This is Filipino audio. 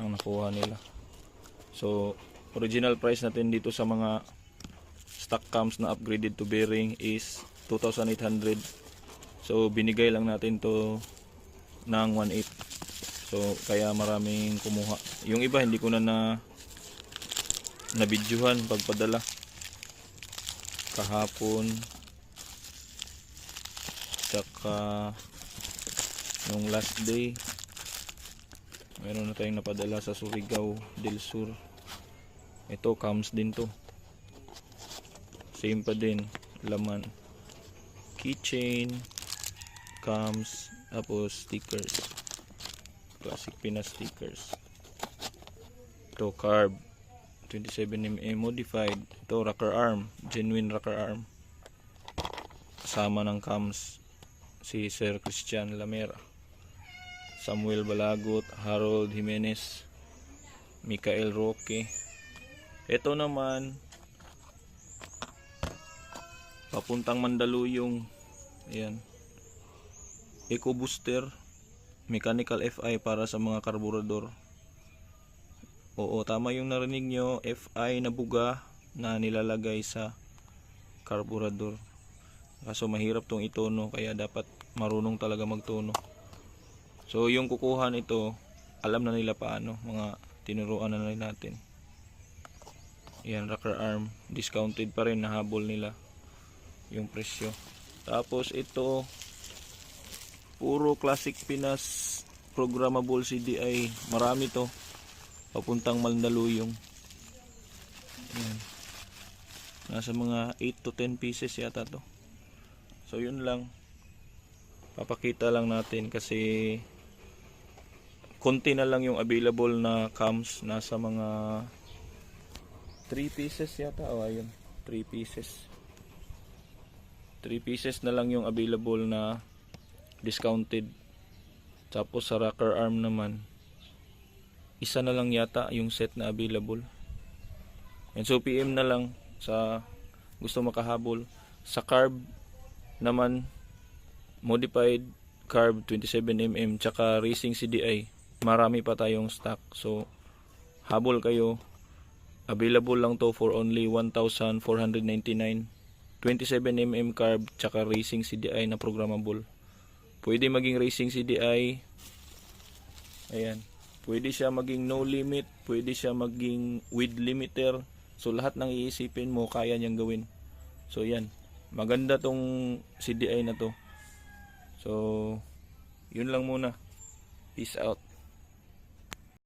ang nakuha nila. So, original price natin dito sa mga stock cams na upgraded to bearing is 2,800. So, binigay lang natin to ng 1.8. So, kaya maraming kumuha. Yung iba, hindi ko na na nabidyuhan pagpadala. Kahapon. Tsaka nung last day meron na tayong napadala sa Surigao del Sur. Ito comes din to. Same pa din laman. Keychain comes tapos stickers. Classic Pinas stickers. Ito carb 27mm modified. Ito rocker arm genuine rocker arm. Kasama ng cams si Sir Christian Lamera Samuel Balagot, Harold Jimenez, Mikael Roque. Ito naman, papuntang Mandaluyong. Ayan. Eco Booster, Mechanical FI para sa mga karburador. Oo, tama yung narinig nyo, FI na buga na nilalagay sa karburador. Kaso mahirap tong itono, kaya dapat marunong talaga magtono. So yung kukuha nito, alam na nila paano, mga tinuruan na nila natin. Yan, rocker arm, discounted pa rin, nahabol nila yung presyo. Tapos ito, puro classic Pinas programmable CDI, marami to. Papuntang Mandaluyong. Yan. Nasa mga 8 to 10 pieces yata to. So yun lang. Papakita lang natin kasi konti na lang yung available na cams nasa mga 3 pieces yata o ayun 3 pieces. 3 pieces na lang yung available na discounted. Tapos sa rocker arm naman isa na lang yata yung set na available. And so PM na lang sa gusto makahabol. Sa carb naman modified carb 27mm tsaka racing CDI marami pa tayong stock. So habol kayo. Available lang to for only 1,499 27mm carb tsaka racing CDI na programmable. Pwede maging racing CDI ayan. Pwede siya maging no limit pwede siya maging with limiter. So lahat ng iisipin mo kaya niyang gawin. So yan maganda tong CDI na to. So yun lang muna. Peace out